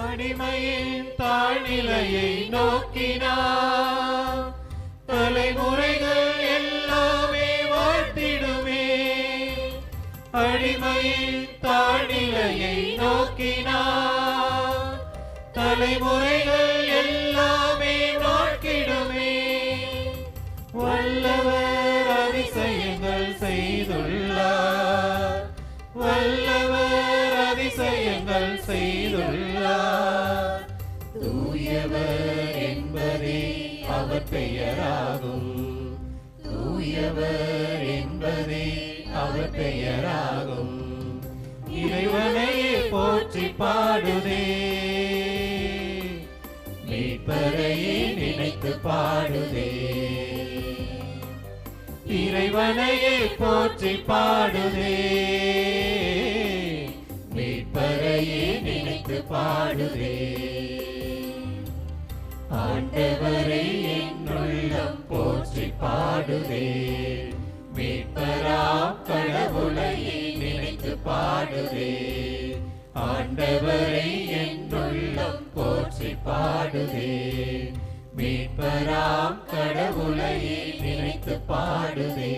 அடிமையின் தாழ்நிலையை நோக்கினார் தலைமுறைகள் எல்லாமே வாழ்த்திடுமே. அடிமையின் தாழ்நிலையை நோக்கினார் தலைமுறைகள் எல்லாமே நோக்கிடுமே வல்லவர் அதிசயங்கள் செய்துள்ளார். வல்லவர் அதிசயங்கள் செய்துள்ளார். தூயவர் என்பதே அவர் பெயராகும். தூயவர் என்பதே அவர் பெயராகும். இறைவனையே போற்றி பாடுதே. மீட்பரையே நினைத்து பாடுதே. இறைவனையே போற்றி பாடுதே. மீட்பரையே நினைத்து பாடுதே. ஆண்டவரை என்னுள்ளம் போற்றி பாடுதே மீட்பராம் கடவுளையே நினைத்து பாடுதே ஆண்டவரை என்னுள்ளம் போற்றி பாடுதே மீட்பராம் கடவுளையே நினைத்து பாடுதே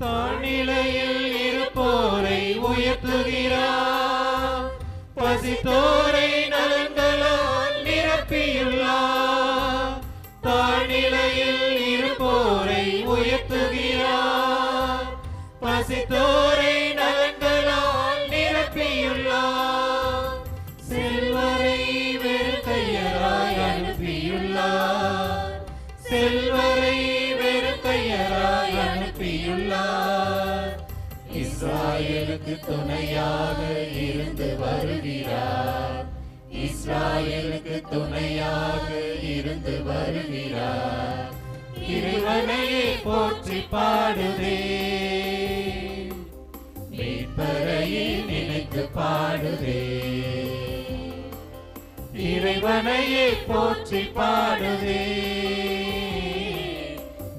தாழ்நிலையில் இருப்போரை உயர்த்துகிறார் பசித்தோரை நலன்களால் நிரப்பியுள்ளார் தாழ்நிலையில் இருப்போரை உயர்த்துகிறார் பசித்தோரை இஸ்ராயலுக்கு துணையாக இருந்து வருகிறார். இஸ்ராயலுக்கு துணையாக இருந்து வருகிறார். இறைவனையே போற்றி பாடுதே. மீட்பரையே நினைத்து பாடுதே. இறைவனையே போற்றி பாடுதே.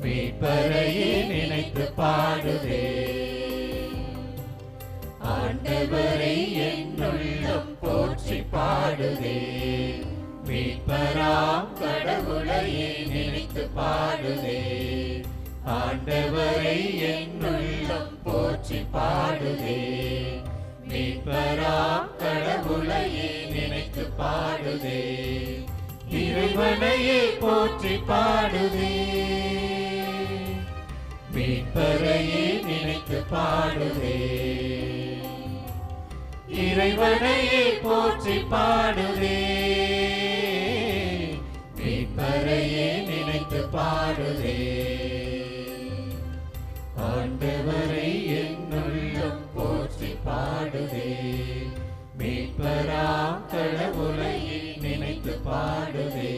மீட்பரையே நினைத்து பாடுதே. ஆண்டவரை என்னுள்ளம் போற்றி பாடுதே. மீட்பராம் கடவுளையே நினைத்து பாடுதே. ஆண்டவரை என்னுள்ளம் போற்றி பாடுதே. மீட்பராம் கடவுளையே நினைத்து பாடுதே. இறைவனையே போற்றி பாடுதே. மீட்பரையே நினைத்து பாடுதே. இறைவனையே போற்றி பாடுதே மீட்பரையே நினைத்து பாடுதே ஆண்டவரை என்னுள்ளம் போற்றி பாடுதே மீட்பராம் கடவுளையே நினைத்து பாடுதே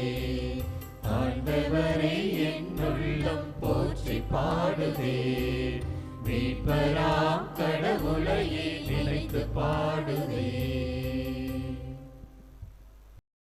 ஆண்டவரை என்னுள்ளம் போற்றி பாடுதே மீட்பராம்